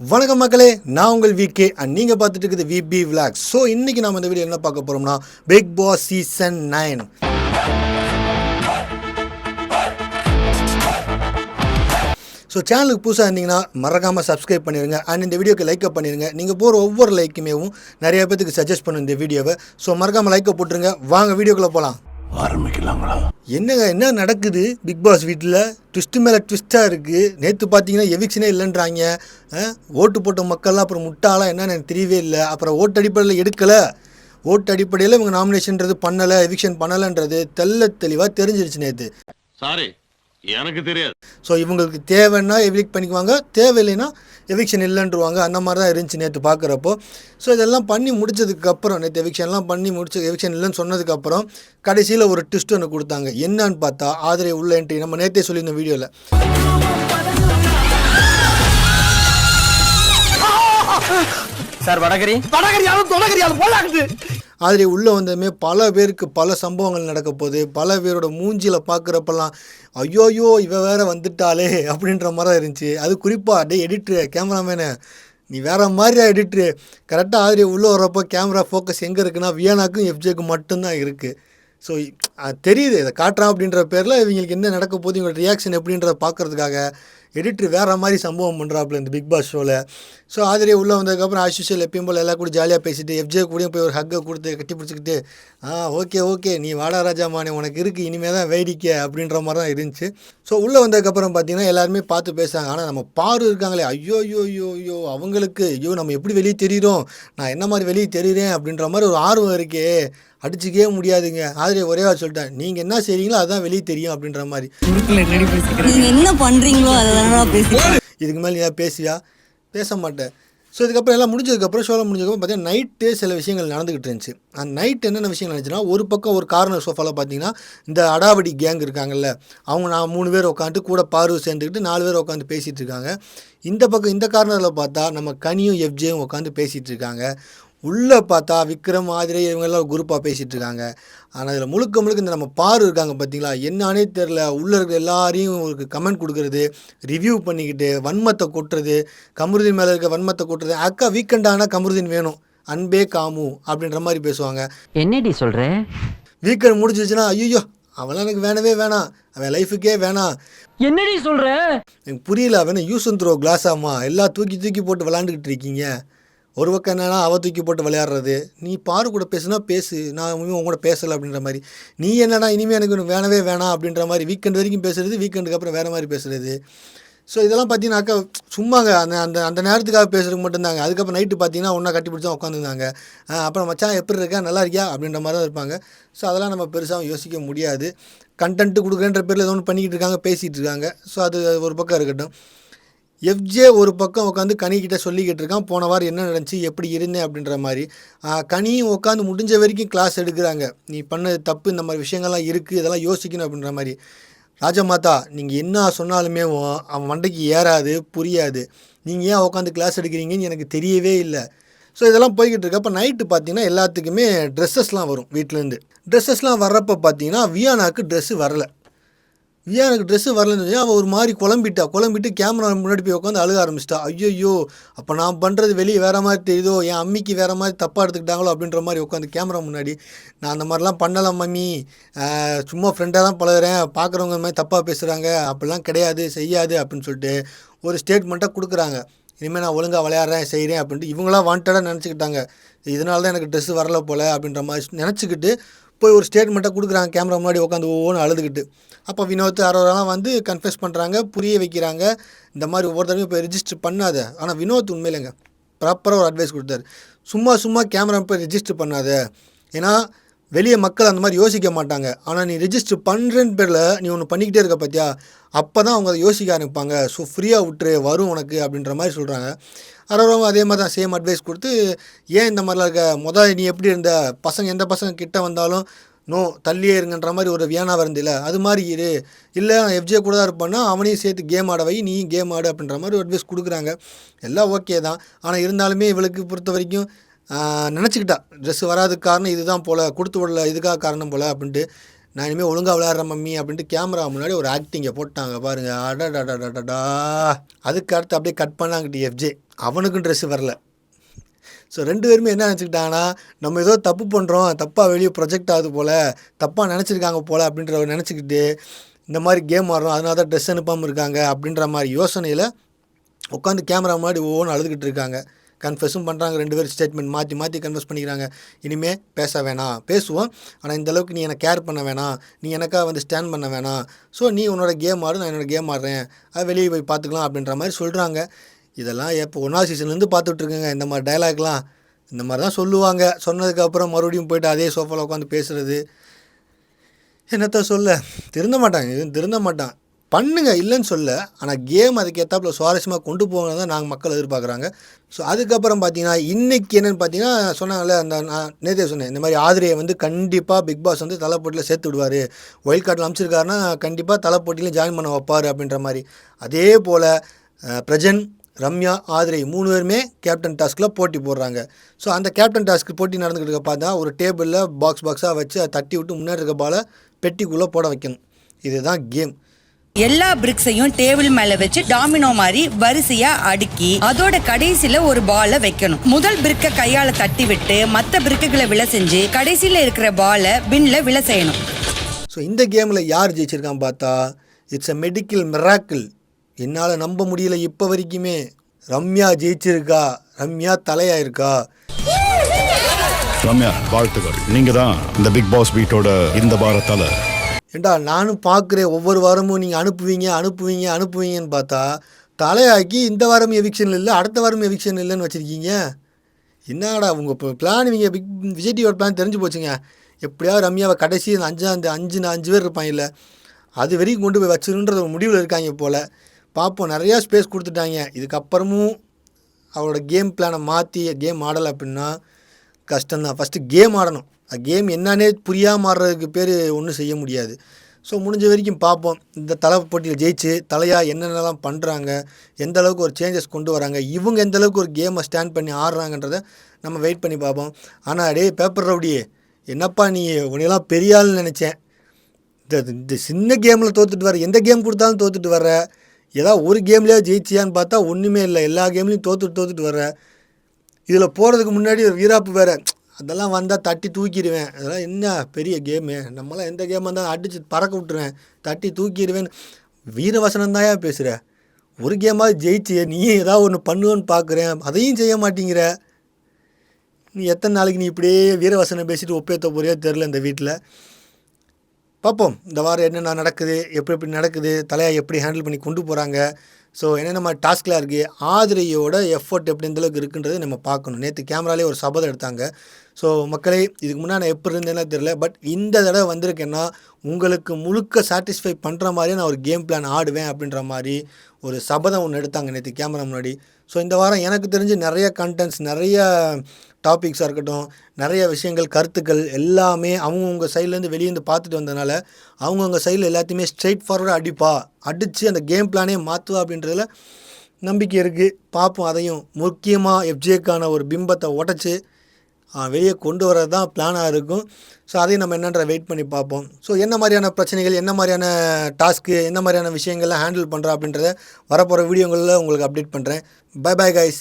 வணக்கம் மக்களே நான் உங்கள் விகே அண்ட் நீங்கள் பார்த்துட்டு இருக்குது விபி விளாக் ஸோ இன்றைக்கி நம்ம இந்த வீடியோ என்ன பார்க்க போகிறோம்னா Bigg Boss season nine so சேனலுக்கு புதுசாக இருந்தீங்கன்னா மறக்காமல் சப்ஸ்கிரைப் பண்ணிடுங்க அண்ட் இந்த வீடியோக்கு லைக்கை பண்ணிடுங்க நீங்கள் போகிற ஒவ்வொரு லைக்குமேவும் நிறைய பேத்துக்கு சஜஸ்ட் பண்ணும் இந்த வீடியோவை ஸோ மறக்காமல் லைக்கை போட்டுருங்க. வாங்க வீடியோக்குள்ளே போகலாம் ஆரம்பிக்கலாங்களா? என்னங்க என்ன நடக்குது? பிக் பாஸ் வீட்டில் ட்விஸ்ட்டு மேலே ட்விஸ்ட்டாக இருக்குது நேற்று பார்த்தீங்கன்னா எவிக்ஷனே இல்லைன்றாங்க. ஓட்டு போட்ட மக்கள்லாம் அப்புறம் முட்டாளா என்னன்னு எனக்கு தெரியவே இல்லை. அப்புறம் ஓட்டு அடிப்படையில் எடுக்கலை. ஓட்டு அடிப்படையில் இவங்க நாமினேஷன்றது பண்ணலை எவிக்ஷன் பண்ணலைன்றது தெள்ள தெளிவாக தெரிஞ்சிருச்சு நேற்று சாரி எனக்கு தெரியாது. ஸோ இவங்களுக்கு தேவைன்னா எவிக் பண்ணிக்குவாங்க. தேவையில்லைன்னா எவிக்ஷன் இல்லைன்றவாங்க. அந்த மாதிரி தான் இருந்துச்சு நேற்று பார்க்குறப்போ ஸோ இதெல்லாம் பண்ணி முடிச்சதுக்கப்புறம் நேற்று எவிக்ஷன்லாம் பண்ணி முடிச்சு எவிக்ஷன் இல்லைன்னு சொன்னதுக்கப்புறம் கடைசியில் ஒரு ட்விஸ்ட் ஒன்று கொடுத்தாங்க. என்னன்னு பார்த்தா ஆதரவு உள்ள என்ட்ரி நம்ம நேற்றே சொல்லியிருந்தோம் வீடியோவில் சார் வடகரி? ஆதரவு உள்ளே வந்ததுமே பல பேருக்கு பல சம்பவங்கள் நடக்க போகுது. பல பேரோட மூஞ்சியில் பார்க்குறப்பெல்லாம் ஐயோயோ இவ வேற வந்துட்டாளே அப்படின்ற மாதிரி இருந்துச்சு. அது குறிப்பாக டே எடிட்ரு கேமராமேனு நீ வேறு மாதிரியா எடிட்ரு கரெக்டாக ஆதிரி உள்ளே வரப்போ கேமரா ஃபோக்கஸ் எங்கே இருக்குன்னா வியானாக்கும் எஃப்ஜேக்கும் மட்டும்தான் இருக்குது ஸோ தெரியுது இதை காட்டுறான் அப்படின்ற பேரில் இவங்களுக்கு என்ன நடக்க போகுது இவங்களோட ரியாக்ஷன் எப்படின்றத பார்க்கறதுக்காக எடிட்டர் வேறு மாதிரி சம்பவம் பண்ணுறாப்புல இந்த பிக் பாஸ் ஷோவில் ஸோ ஆதிரியை உள்ளே வந்ததுக்கப்புறம் ஆஷிஷியல் எப்பயும் போல் எல்லா கூட ஜாலியாக பேசிட்டு எஃப்ஜே கூடயும் போய் ஒரு ஹக்கை கொடுத்து கட்டி பிடிச்சிக்கிட்டு ஆ ஓகே ஓகே நீ வாடா ராஜாமானே உனக்கு இருக்குது இனிமேல் தான் வேடிக்கை அப்படின்ற மாதிரி தான் இருந்துச்சு. ஸோ உள்ளே வந்ததுக்கப்புறம் பார்த்தீங்கன்னா எல்லாருமே பார்த்து பேசுகிறாங்க ஆனால் நம்ம பாரு இருக்காங்களே ஐயோ ஐயோ ஐயோ ஐயோ அவங்களுக்கு ஐயோ நம்ம எப்படி வெளியே தெரியுறோம்? நான் என்ன மாதிரி வெளியே தெரியுறேன்? அப்படின்ற மாதிரி ஒரு ஆர்வம் இருக்கே. அடிச்சுக்கவே முடியாதுங்க. ஆதிரியை ஒரே வார்த்தை சொல்லிட்டேன் நீங்கள் என்ன செய்றீங்களோ அதுதான் வெளியே தெரியும் அப்படின்ற மாதிரி. என்ன பண்றீங்களோ அதெல்லாம் இதுக்கு மேலே ஏதாவது பேசுவியா? பேச மாட்டேன். ஸோ இதுக்கப்புறம் எல்லாம் முடிஞ்சதுக்கப்புறம் ஷோலாம் முடிஞ்சதுக்கப்புறம் பார்த்தீங்கன்னா நைட்டு சில விஷயங்கள் நடந்துக்கிட்டு இருந்துச்சு. அந்த நைட் என்னென்ன விஷயம் நடந்துச்சுன்னா ஒரு பக்கம் ஒரு கார்னர் சோஃபாவில் பார்த்தீங்கன்னா இந்த அடாவடி கேங் இருக்காங்கல்ல அவங்க நான் மூணு பேர் உட்காந்துட்டு கூட பார்வை சேர்ந்துக்கிட்டு நாலு பேர் உட்காந்து பேசிகிட்டு இருக்காங்க. இந்த பக்கம் இந்த கார்னரில் பார்த்தா நம்ம கனியும் எஃப்ஜேயும் உட்காந்து பேசிகிட்டு இருக்காங்க. உள்ளே பார்த்தா விக்ரம் மாதிரி இவங்கெல்லாம் குரூப்பாக பேசிகிட்டு இருக்காங்க. ஆனால் இதில் முழுக்க முழுக்க இந்த நம்ம பாரு இருக்காங்க பார்த்தீங்களா என்னன்னே தெரில உள்ளே இருக்கிற எல்லாரையும் ஒரு கமெண்ட் கொடுக்கறது ரிவ்யூ பண்ணிக்கிட்டு வன்மத்தை கொட்டுறது கமருதீன் மேலே இருக்க வன்மத்தை கொட்டுறது. அக்கா வீக்கெண்ட் ஆனால் கமருதீன் வேணும். அன்பே காமு அப்படின்ற மாதிரி பேசுவாங்க. என்னடி சொல்ற? வீக்கெண்ட் முடிஞ்சிச்சுன்னா ஐயோ அவன்லாம் எனக்கு வேணவே வேணாம். அவன் லைஃபுக்கே வேணாம். என்னடி சொல்ற? எனக்கு புரியல அவன் யூஸ் அண்ட் த்ரோ கிளாஸாம்மா எல்லாம் தூக்கி தூக்கி போட்டு விளாண்டுக்கிட்டு இருக்கீங்க. ஒரு பக்கம் என்னன்னா அவ தூக்கி போட்டு விளையாடுறது. நீ பாரு கூட பேசுனா பேசு. நான் உன் கூட பேசலை அப்படின்ற மாதிரி. நீ என்னடா இனிமேல் எனக்கு ஒன்று வேணவே வேணாம் அப்படின்ற மாதிரி வீக்கெண்ட் வரைக்கும் பேசுறது வீக்கெண்டுக்கு அப்புறம் வேறு மாதிரி பேசுறது. ஸோ இதெல்லாம் பார்த்தீங்கன்னாக்கா சும்மாங்க. அந்த அந்த அந்த நேரத்துக்காக பேசுறதுக்கு மட்டும்தாங்க. அதுக்கப்புறம் நைட்டு பார்த்தீங்கன்னா ஒன்றா கட்டி பிடிச்சா உட்காந்துருந்தாங்க அப்புறம் மச்சான் எப்படி இருக்கா? நல்லா இருக்கியா? அப்படின்ற மாதிரி தான் இருப்பாங்க. ஸோ அதெல்லாம் நம்ம பெருசாக யோசிக்க முடியாது. கண்டென்ட்டு கொடுக்குறேன்ற பேரில் ஏதோ ஒன்று பண்ணிக்கிட்டு இருக்காங்க பேசிகிட்டு இருக்காங்க. ஸோ அது ஒரு பக்கம் இருக்கட்டும். எஃப்ஜே ஒரு பக்கம் உட்காந்து கனிக்கிட்ட சொல்லிக்கிட்டு இருக்கான் போன வாரம் என்ன நடந்துச்சு எப்படி இருந்தேன் அப்படின்ற மாதிரி. கனியும் உட்காந்து முடிஞ்ச வரைக்கும் கிளாஸ் எடுக்கிறாங்க. நீ பண்ணது தப்பு இந்த மாதிரி விஷயங்கள்லாம் இருக்குது இதெல்லாம் யோசிக்கணும் அப்படின்ற மாதிரி. ராஜமாதா நீங்கள் என்ன சொன்னாலுமே அவன் மண்டைக்கு ஏறாது புரியாது. நீங்கள் ஏன் உட்காந்து கிளாஸ் எடுக்கிறீங்கன்னு எனக்கு தெரியவே இல்லை. ஸோ இதெல்லாம் போய்கிட்டு இருக்கு. அப்போ நைட்டு பார்த்தீங்கன்னா எல்லாத்துக்குமே ட்ரெஸ்ஸஸ்லாம் வரும் வீட்டிலேருந்து ட்ரெஸ்ஸஸ்லாம் வர்றப்போ பார்த்தீங்கன்னா வியானாக்கு ட்ரெஸ்ஸு வரல. ஏன் எனக்கு ட்ரெஸ்ஸு வரலன்னு சொல்லி அவள் ஒரு மாதிரி குழம்பிட்டா? குழம்பிட்டு கேமரா முன்னாடி போய் உட்காந்து அழுக ஆரம்பிச்சிட்டா. ஐயோ அப்போ நான் பண்ணுறது வெளியே வேறு மாதிரி தெரியுதோ என் அம்மிக்கு வேறு மாதிரி தப்பாக எடுத்துக்கிட்டாங்களோ அப்படின்ற மாதிரி உட்காந்து கேமரா முன்னாடி. நான் அந்த மாதிரிலாம் பண்ணலாம் மம்மி. சும்மா ஃப்ரெண்டாக தான் பழகுறேன். பார்க்குறவங்க மாதிரி தப்பாக பேசுகிறாங்க அப்படிலாம் கிடையாது செய்யாது அப்படின்னு சொல்லிட்டு ஒரு ஸ்டேட்மெண்ட்டாக கொடுக்குறாங்க. இனிமேல் நான் ஒழுங்காக விளையாடுறேன் செய்கிறேன் அப்படின்ட்டு இவங்களாம் வாண்டடாக நினச்சிக்கிட்டாங்க. இதனால தான் எனக்கு ட்ரெஸ்ஸு வரல போல் அப்படின்ற மாதிரி நினச்சிக்கிட்டு போய் ஒரு ஸ்டேட்மெண்ட்டை கொடுக்குறாங்க. கேமரா முன்னாடி உட்காந்து ஒவ்வொன்று அழுதுகிட்டு. அப்போ வினோத் அரோராலாம் வந்து கன்ஃபியூஸ் பண்ணுறாங்க புரிய வைக்கிறாங்க. இந்த மாதிரி ஒவ்வொரு தடவையும் போய் ரிஜிஸ்டர் பண்ணாத. ஆனால் வினோத் உண்மையிலேங்க ப்ராப்பராக ஒரு அட்வைஸ் கொடுத்தாரு. சும்மா சும்மா கேமரா போய் ரிஜிஸ்டர் பண்ணாத. ஏன்னா வெளியே மக்கள் அந்த மாதிரி யோசிக்க மாட்டாங்க. ஆனால் நீ ரிஜிஸ்டர் பண்ணுறேன்னு பேரில் நீ ஒன்று பண்ணிக்கிட்டே இருக்க பார்த்தியா அப்போ தான் அவங்க அதை யோசிக்க ஆரம்பிப்பாங்க. ஸோ ஃப்ரீயாக விட்டுரு வரும் உனக்கு அப்படின்ற மாதிரி சொல்கிறாங்க அரோராவும் அதே மாதிரி தான் சேம் அட்வைஸ் கொடுத்து ஏன் இந்த மாதிரிலாம் இருக்க? முதல் நீ எப்படி இருந்த? பசங்க எந்த பசங்க கிட்டே வந்தாலும் நோ தள்ளியே இருங்கன்ற மாதிரி ஒரு வியானா வருந்தில்ல அது மாதிரி இரு. இல்லை நான் எஃப்ஜே கூட தான் இருப்பான்னா அவனையும் சேர்த்து கேம் ஆட வை நீயும் கேம் ஆடு அப்படின்ற மாதிரி ஒரு அட்வைஸ் கொடுக்குறாங்க. எல்லாம் ஓகே தான். ஆனால் இருந்தாலுமே இவளுக்கு பொறுத்த வரைக்கும் நினச்சிக்கிட்டா. ட்ரெஸ் வராதுக்கு காரணம் இதுதான் போல் கொடுத்து விடல இதுக்காக காரணம் போல் அப்படின்ட்டு நான் இனிமேல் ஒழுங்காக விளையாடுறேன் மம்மி அப்படின்ட்டு கேமரா முன்னாடி ஒரு ஆக்டிங்கை போட்டாங்க பாருங்க. அடடடடடடா அதுக்கு அடுத்து அப்படியே கட் பண்ணாங்கிட்டு எஃப்ஜே அவனுக்கும் ட்ரெஸ்ஸு வரல. ஸோ ரெண்டு பேருமே என்ன நினச்சிக்கிட்டாங்கன்னா நம்ம ஏதோ தப்பு பண்ணுறோம் தப்பாக வெளியே ப்ரொஜெக்ட் ஆகுது போல் தப்பாக நினச்சிருக்காங்க போல் அப்படின்ற நினச்சிக்கிட்டு இந்த மாதிரி கேம் ஆடுறோம் அதனால தான் ட்ரெஸ் அனுப்பாமல் இருக்காங்க அப்படின்ற மாதிரி யோசனையில் உட்காந்து கேமரா முன்னாடி ஒவ்வொன்று அழுதுகிட்டு இருக்காங்க. கன்ஃபெஸும் பண்ணுறாங்க ரெண்டு பேரும் ஸ்டேட்மெண்ட் மாற்றி மாற்றி கன்ஃபெஸ் பண்ணிக்கிறாங்க. இனிமேல் பேச வேணாம். பேசுவோம். ஆனால் இந்த அளவுக்கு நீ என்னை கேர் பண்ண வேணாம். நீ எனக்காக வந்து ஸ்டாண்ட் பண்ண வேணாம். ஸோ நீ உன்னோட கேம் ஆடு நான் என்னோட கேம் ஆடுறேன். அது வெளியே போய் பார்த்துக்கலாம் அப்படின்ற மாதிரி சொல்கிறாங்க இதெல்லாம் எப்போ ஒன்றாவது சீசன்லேருந்து பார்த்துட்ருக்கேங்க இந்த மாதிரி டயலாக்லாம் இந்த மாதிரி தான் சொல்லுவாங்க. சொன்னதுக்கப்புறம் மறுபடியும் போயிட்டு அதே சோஃபாவில் உட்காந்து பேசுகிறது என்னத்த சொல்ல? திருந்த மாட்டாங்க. இது திருந்த மாட்டான். பண்ணுங்க இல்லைன்னு சொல்ல ஆனால் கேம் அதுக்கு ஏற்றாப்புல சுவாரஸ்யமாக கொண்டு போகணும் தான் நாங்கள் மக்கள் எதிர்பார்க்குறாங்க. ஸோ அதுக்கப்புறம் பார்த்தீங்கன்னா இன்றைக்கி என்னென்னு பார்த்தீங்கன்னா சொன்னாங்கல்ல அந்த நான் நேற்றே சொன்னேன் இந்த மாதிரி ஆதிரியை வந்து கண்டிப்பாக பிக் பாஸ் வந்து தலைப்போட்டியில் சேர்த்து விடுவார். ஒயில் கார்டில் அமைச்சிருக்காருன்னா கண்டிப்பாக தலைப்போட்டிலையும் ஜாயின் பண்ண வைப்பார் அப்படின்ற மாதிரி. அதே போல் பிரஜன் ரம்யா ஆதிரை மூணு பேருமே கேப்டன் டாஸ்கில் போட்டி போடுறாங்க. ஸோ அந்த கேப்டன் டாஸ்க்கு போட்டி நடந்துக்கிட்டு இருக்க பார்த்தா ஒரு டேபிளில் பாக்ஸ் பாக்ஸாக வச்சு அதை தட்டி விட்டு முன்னாடி இருக்க பாலை பெட்டிக்குள்ளே போட வைக்கணும். இதுதான் கேம் எல்லா பிரிக்ஸையும் டேபிள் மேல வச்சு டாமினோ மாதிரி வரிசையா அடுக்கி அதோட கடைசியில ஒரு பாலை வைக்கணும். முதல் பிரிக்க கையால தட்டி விட்டு மத்த பிரிக்குகளை விழ செஞ்சு கடைசியில இருக்கிற பாலை பின்ல விழ செய்யணும். ஸோ இந்த கேமில் யார் ஜெயிச்சிருக்கான்னு பார்த்தா இட்ஸ் அ மெடிக்கல் மிராக்கிள் என்னால் நம்ப முடியல இப்போ வரைக்குமே. ரம்யா ஜெயிச்சிருக்கா? ரம்யா தலையாயிருக்கா? ரம்யா வாழ்த்துக்கள். நீங்க தான் இந்த பிக் பாஸ் வீட்டோட இந்த வாரத்தால ஏண்டா நானும் பார்க்குறேன். ஒவ்வொரு வாரமும் நீங்கள் அனுப்புவீங்க அனுப்புவீங்க அனுப்புவீங்கன்னு பார்த்தா தலையாக்கி இந்த வாரம் எவிக்ஷன் இல்லை அடுத்த வாரம் எவிக்ஷன் இல்லைன்னு வச்சுருக்கீங்க. என்னடா உங்கள் இப்போ பிளான் இவங்க பிக் விஜய் டிவியோட பிளான் தெரிஞ்சு போச்சுங்க. எப்படியாவது ரம்யாவை கடைசி அந்த அஞ்சு அந்த அஞ்சு அஞ்சு பேர் இருப்பாங்கல்ல அது வரைக்கும் கொண்டு போய் வச்சிருன்ற ஒரு முடிவில் இருக்காங்க போல். பார்ப்போம் நிறையா ஸ்பேஸ் கொடுத்துட்டாங்க. இதுக்கப்புறமும் அவரோட கேம் பிளானை மாற்றி கேம் ஆடலை அப்படின்னா கஷ்டம்தான். ஃபஸ்ட்டு கேம் ஆடணும். கேம் என்னன்னே புரியாமல் ஆடுறதுக்கு பேர் ஒன்றும் செய்ய முடியாது. ஸோ முடிஞ்ச வரைக்கும் பார்ப்போம் இந்த தலை போட்டியில் ஜெயிச்சு தலையாக என்னென்னலாம் பண்ணுறாங்க எந்த அளவுக்கு ஒரு சேஞ்சஸ் கொண்டு வராங்க இவங்க எந்த அளவுக்கு ஒரு கேமை ஸ்டாண்ட் பண்ணி ஆடுறாங்கன்றதை நம்ம வெயிட் பண்ணி பார்ப்போம் ஆனால் டேய் பேப்பர் ரவுடியே என்னப்பா நீ உனையெல்லாம் பெரிய ஆள்னு நினச்சேன்? இந்த இந்த சின்ன கேமில் தோத்துட்டு வர எந்த கேம் கொடுத்தாலும் தோத்துட்டு வர்ற ஏதாவது ஒரு கேம்லேயே ஜெயிச்சியான்னு பார்த்தா ஒன்றுமே இல்லை. எல்லா கேம்லேயும் தோத்துட்டு தோத்துட்டு வர்ற இதில் போகிறதுக்கு முன்னாடி ஒரு வீராப்பு வேறு அதெல்லாம் வந்தால் தட்டி தூக்கிடுவேன். அதெல்லாம் என்ன பெரிய கேமு நம்மளாம் எந்த கேமாக இருந்தாலும் அடித்து பறக்க விட்டுருவேன். தட்டி தூக்கிடுவேன். வீரவசனம் தாயா பேசுகிற ஒரு கேமாவது ஜெயிச்சு நீ ஏதாவது ஒன்று பண்ணுவேன்னு பார்க்குறேன் அதையும் செய்ய மாட்டேங்கிற. நீ எத்தனை நாளைக்கு நீ இப்படியே வீரவசனம் பேசிட்டு ஒப்பேத்த போறியோ தெரில இந்த வீட்டில் பார்ப்போம் இந்த வாரம் என்னென்ன நடக்குது? எப்படி எப்படி நடக்குது? தலையை எப்படி ஹேண்டில் பண்ணி கொண்டு போகிறாங்க ஸோ என்ன நம்ம டாஸ்க்லாம் இருக்குது ஆதிரையோட எஃபோர்ட் எப்படி எந்தளவுக்கு இருக்குன்றது நம்ம பார்க்கணும். நேற்று கேமராலே ஒரு சபதம் எடுத்தாங்க. ஸோ மக்களே இதுக்கு முன்னாடி நான் எப்படி இருந்தேன்னா தெரியல பட் இந்த தடவை வந்திருக்கேன்னா உங்களுக்கு முழுக்க சாட்டிஸ்ஃபை பண்ணுற மாதிரி நான் ஒரு கேம் பிளான் ஆடுவேன் அப்படின்ற மாதிரி ஒரு சபதம் ஒன்று எடுத்தாங்க நேற்று கேமரா முன்னாடி. ஸோ இந்த வாரம் எனக்கு தெரிஞ்சு நிறைய கண்டென்ட்ஸ் நிறைய டாபிக்ஸாக இருக்கட்டும் நிறைய விஷயங்கள் கருத்துக்கள் எல்லாமே அவங்கவுங்க சைட்லேருந்து வெளியேந்து பார்த்துட்டு வந்தனால அவங்கவுங்க சைடில் எல்லாத்தையுமே ஸ்ட்ரெயிட் ஃபார்வர்டாக அடிப்பா. அடித்து அந்த கேம் பிளானே மாற்றுவா அப்படின்றதுல நம்பிக்கை இருக்குது பார்ப்போம் அதையும். முக்கியமாக எஃப்ஜேக்கான ஒரு பிம்பத்தை உடச்சி வெளியே கொண்டு வர தான் பிளானாக இருக்கும். ஸோ அதையும் நம்ம என்னன்ற வெயிட் பண்ணி பார்ப்போம். ஸோ என்ன மாதிரியான பிரச்சனைகள் என்ன மாதிரியான டாஸ்க்கு என்ன மாதிரியான விஷயங்கள்லாம் ஹேண்டில் பண்ணுறா அப்படின்றத வரப்போகிற வீடியோங்களில் உங்களுக்கு அப்டேட் பண்ணுறேன் பை பாய் கைஸ்